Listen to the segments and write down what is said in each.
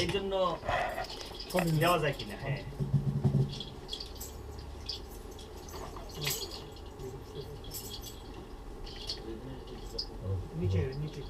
এই জন্য দেওয়া যায় কিনা হ্যাঁ নিচে নিচে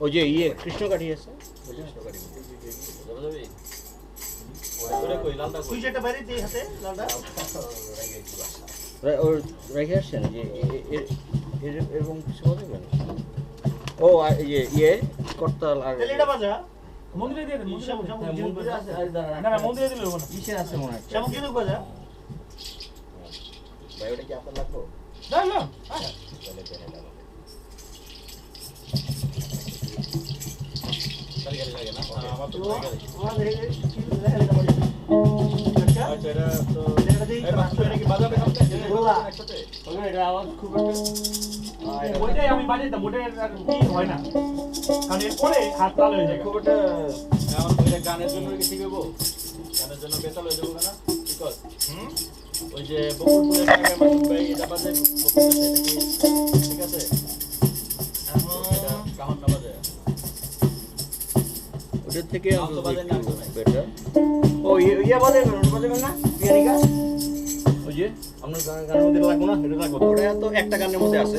ওই যে ইয়ে কৃষ্ণকাঠি আছে রেখে আসছেন যে এরকম কিছু ও ইয়ে ইয়ে করতাল আর মন্দিরে দিয়ে মন্দিরে আছে। না না মন্দিরে দিলে কিসে আছে মনে হয় বাজা ভাই ওটা কি আপনার লাগবো না না তাহলে দেন এটা আমাকে। আমার তো তো আমার দেখে কি দেখা এটা বাজা আচ্ছা আচ্ছা এটা তো এটা দিয়ে এই মাত্র এটা কি বাজাবে কালকে গোলা। একসাথে এটা আওয়াজ খুব একটা ওইটাই আমি বাজাইতাম কি হয় না কারণ এরপরে হাত লাল হয়ে খুব একটা গানের জন্য কি ঠিক গানের জন্য বেতাল হয়ে যাব না হুম? ওই যে ওটার থেকে। বেটার ও ইয়া ইয়ে বাজাবেন না পিয়ানিকা ওই যে আপনার গানের মধ্যে লাগবো না? এটা লাগবো। ওটা তো একটা গানের মধ্যে আছে।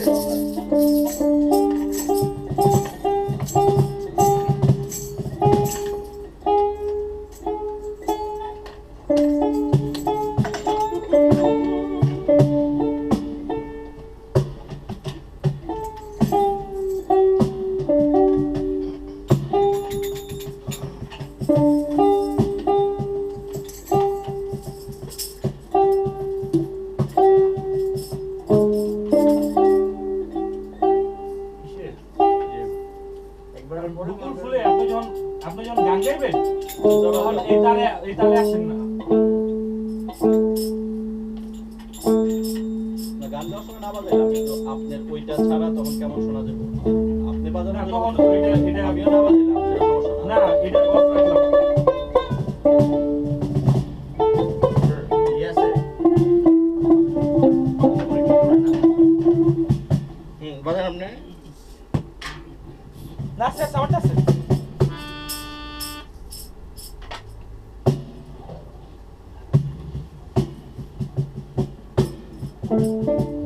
না আছে আছে আমারটা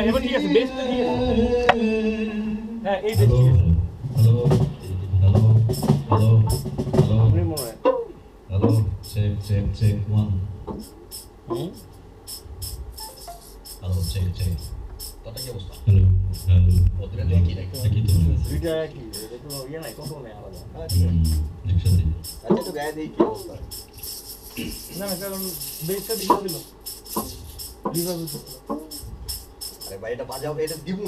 এবার ঠিক আছে বেসটা ঠিক আছে হ্যাঁ এই বেস ঠিক আছে হ্যালো হ্যালো হ্যালো হ্যালো আপনি মনে হয় hello check check check one hmm? Hello check check তাতে কি অবস্থা? হ্যালো নাকি? এটা বাজাও এটা দিবু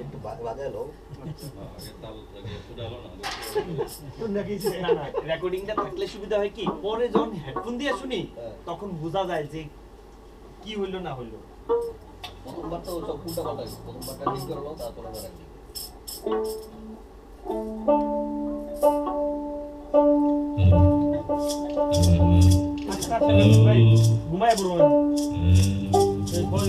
একটু বা- বাজালো আগের তাল আগে ফুটালো না। না রেকর্ডিংটা থাকলে সুবিধা হয় কি পরে যখন হেডফোন দিয়ে শুনি। তখন বোঝা যায় যে কি হইল না হইল প্রথমবার তো সব উল্টা পাল্টা হয়েছে। প্রথমবারটা ঠিক করল তারপরে আবার একদিন হ্যালো হ্যালো আচ্ছা আচ্ছা ভাই ঘুমায় পড়ব না এই ফোন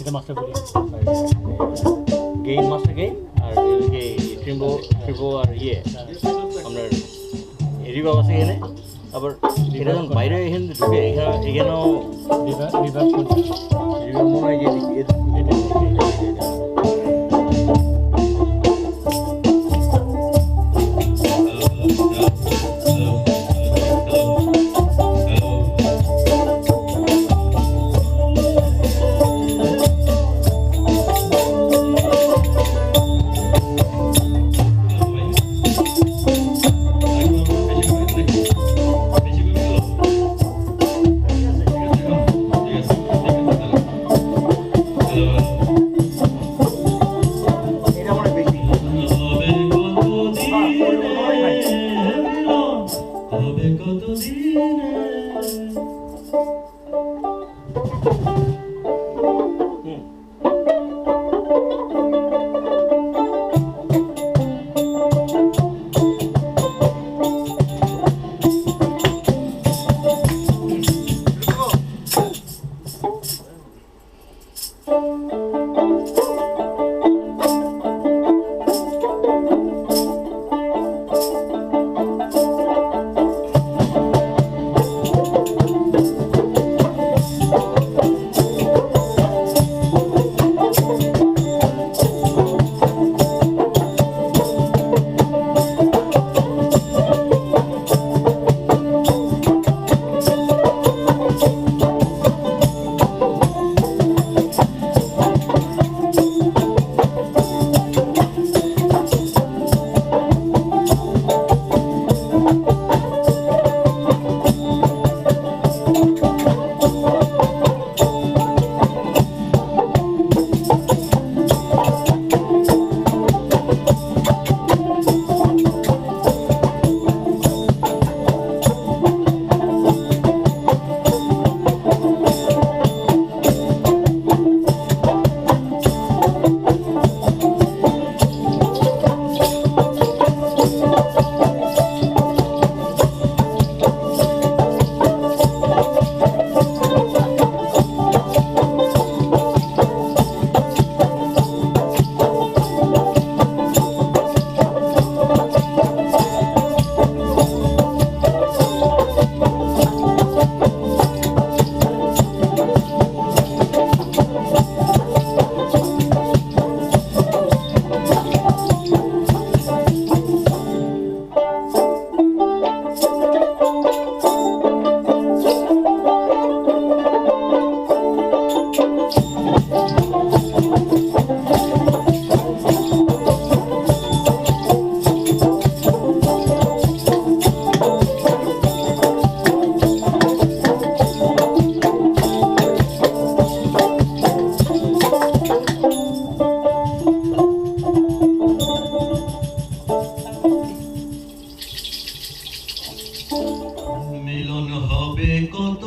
এটা মাস্টার করি গেইন মাস্টার গেইন আর এদিকে ট্রিম্বো ট্রিম্বো আর ইয়ে। আপনার রিভাব আছে এখানে। আবার এটা যখন বাইরে এখানে ঢুকে এখানে এখানেও করছি রিভাব মনে হয় এদিকে- হবে কত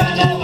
got that.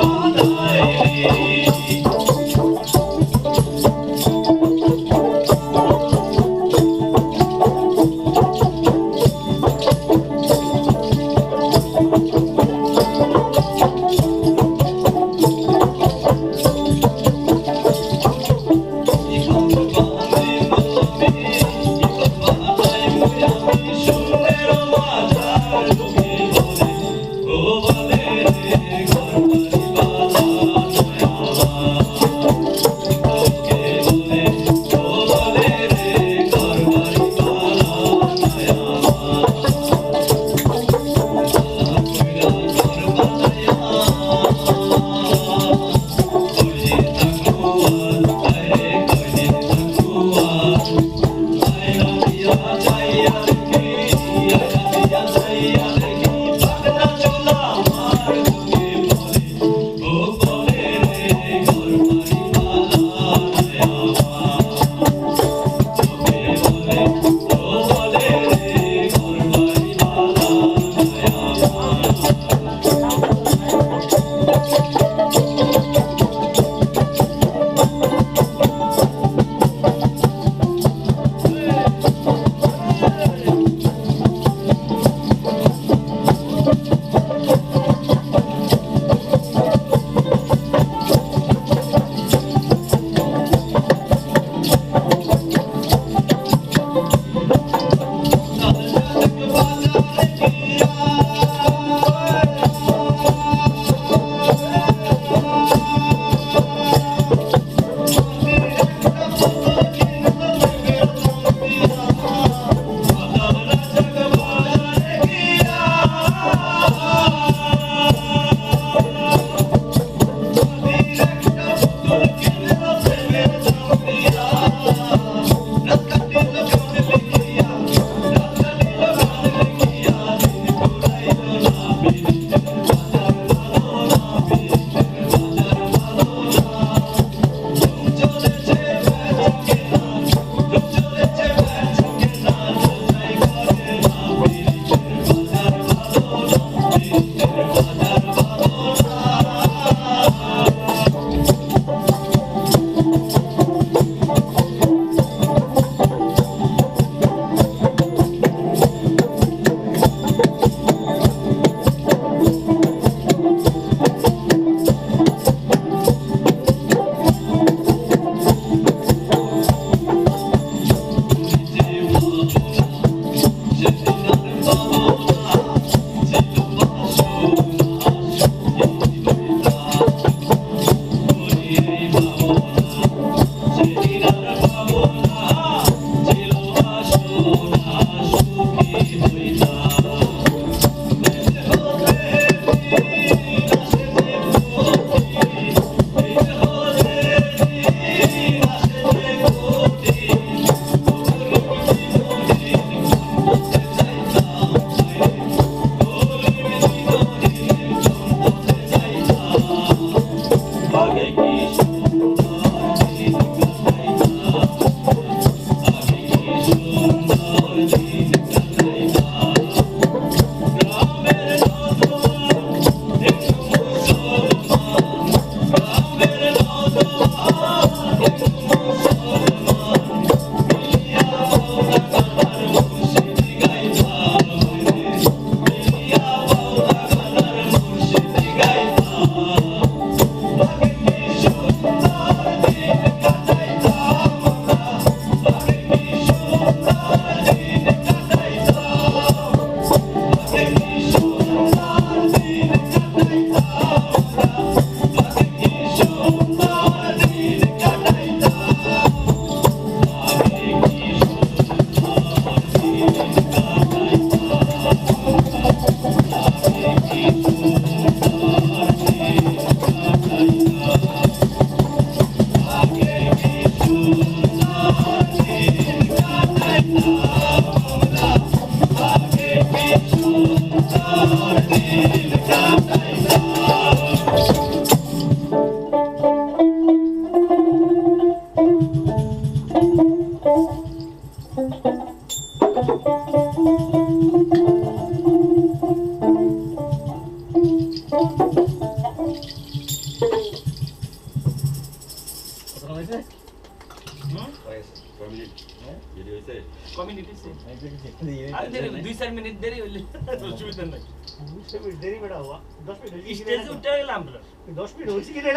দশ মিনিট হয়েছে কি এটা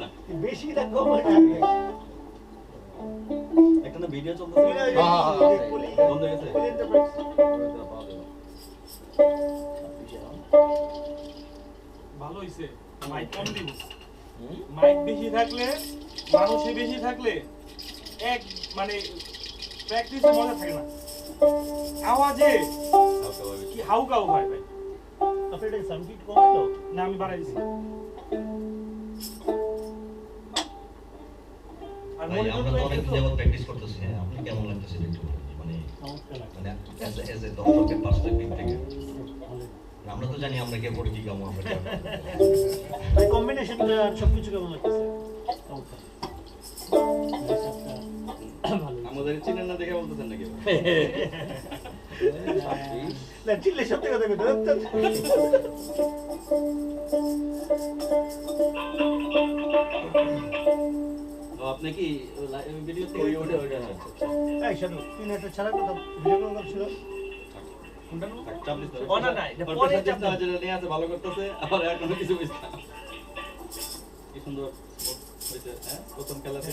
না। বেশি এটা কম একটা না ভিডিও চলতেছে। বন্ধ হয়ে গেছে। ভালো হইছে। মাইক কম দিব। মাইক বেশি থাকলে মানুষে বেশি থাকলে এক মানে প্র্যাকটিসে মজা থাকে না। আওয়াজে কি হাউকাউ হয় ভাই। আপনার এটা কমালো না আমি বাড়াই দিছি আর ভাই, আমরা তো অনেক যাবত প্র্যাকটিস করতেছি হ্যাঁ আপনি কেমন লাগতেছে একটু মানে মানে অ্যাজ এ দর্শকের পার্সপেক্টিভ থেকে। আমরা তো জানি আমরা কে পড়ি কি কামো আমরা সবকিছু কেমন লাগতেছে? আমাদের চিনেন না দেখে বলতেছেন নাকি? না চিল্লে সত্যি কথা কইতে আপনি কি ভিডিও থেকে ওই ওটা ওটা এই শানু তুই নেটে ছাড়া কথা ভিডিও কল করছিল কোনটা নো? চাপ দিতে হবে। ও না, না, পরে চাপ দিতে যেটা নিয়ে আছে, ভালো করতেছে, আবার এখনও কিছু বুঝতে কি সুন্দর হয়েছে, হ্যাঁ? প্রথম খেলাতে।